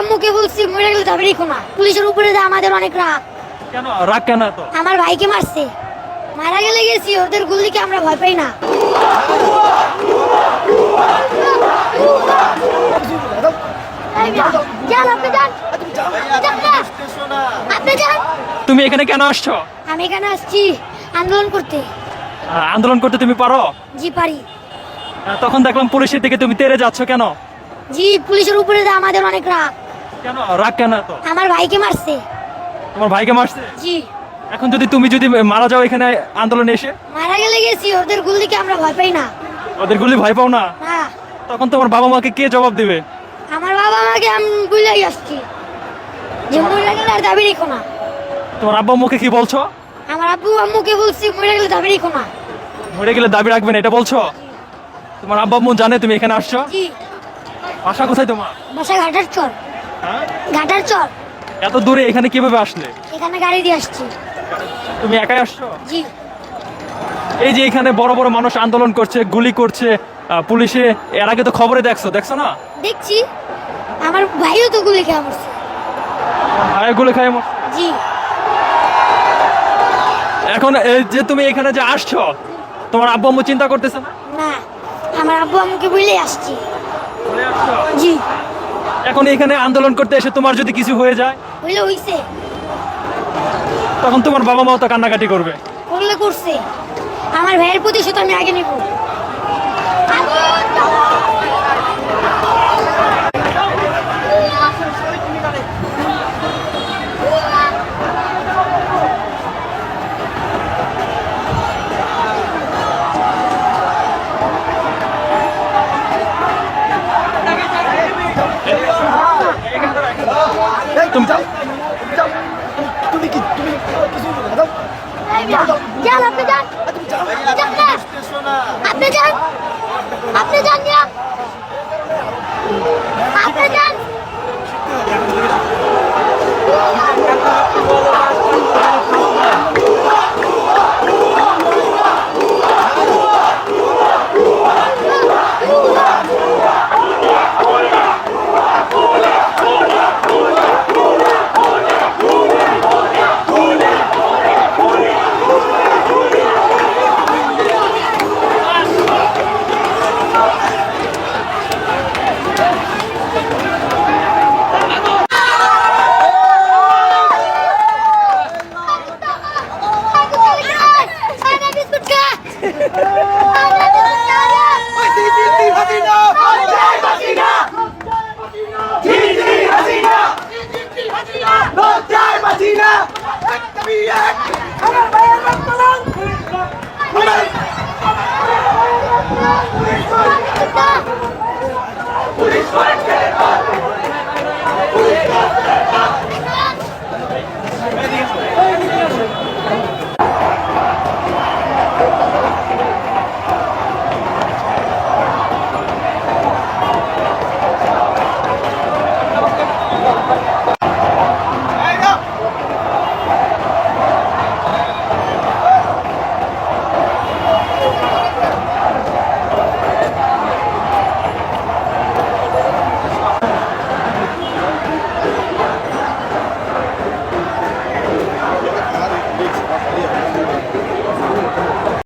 আম্মুকে বলছি মরে গেলে যাবে রেখো না পুলিশের উপরে যে আমাদের অনেক রাগ। কেন? রাগ কেন এত? আমার ভাইকে মারছে। মারা গেলে গেছি ওদের গুলিকে আমরা ভয় পাই না। তুমি এখানে কেন আসছো? আমি এখানে আসছি আন্দোলন করতে। আন্দোলন করতে তুমি পারো? জি পারি। তখন দেখলাম পুলিশের দিকে তুমি তেরে যাচ্ছ কেন? জি পুলিশের উপরে আমাদের অনেক রাগ কেন? রাগ কেন আমার ভাইকে মারছে। তোমার ভাইকে মারছে? জি। এখন যদি তুমি যদি মারা যাও এখানে আন্দোলনে এসে? মারা গেলে গেছি ওদের গুলিকে আমরা ভয় পাই না। ওদের গুলি ভয় পাও না? না। তখন তোমার বাবা মাকে কে জবাব দিবে? আমার বাবা মাকে আমি বুঝলাই আসছি যে মরে গেলে আর দাবি রেখো না। তোমার আব্বা মুখে কি বলছো? আমার আব্বু আম্মুকে বলছি মরে গেলে দাবি রেখো না। মরে গেলে দাবি রাখবেন এটা বলছো? তোমার আব্বা আম্মু জানে তুমি এখানে আসছো? জি। বাসা কোথায় তোমার? বাসা ঘাটার চর। হ্যাঁ? ঘাটার চর। এত দূরে এখানে কীভাবে আসলে? এখানে গাড়ি দিয়ে আসছি। তুমি একাই আসছো? জি। এই যে এখানে বড় বড় মানুষ আন্দোলন করছে গুলি করছে পুলিশে এর আগে তো খবরে দেখছ দেখছ না? দেখছি। আমার ভাইও তো গুলি খেয়ে মরছে। ভাইয়া গুলি খায় মর- জি। এখন এই যে তুমি এখানে যে আসছো তোমার আব্বু আম্মু চিন্তা করতেছে না? না আমার আব্বু আম্মুকে বুঝলেই আসছি। এখন এখানে আন্দোলন করতে এসে তোমার যদি কিছু হয়ে যায় হইলে হইছে। তখন তোমার বাবা মাও তো কান্নাকাটি করবে। করলে করছে। আমার ভাইয়ের প্রতিশোধ আমি আগে নেব তুমি যাও তুমি কিছু দাও যান আপনি যান আপনি যান আপনি যান হাসিনা আমার ভাইয়ের রক্ত আমার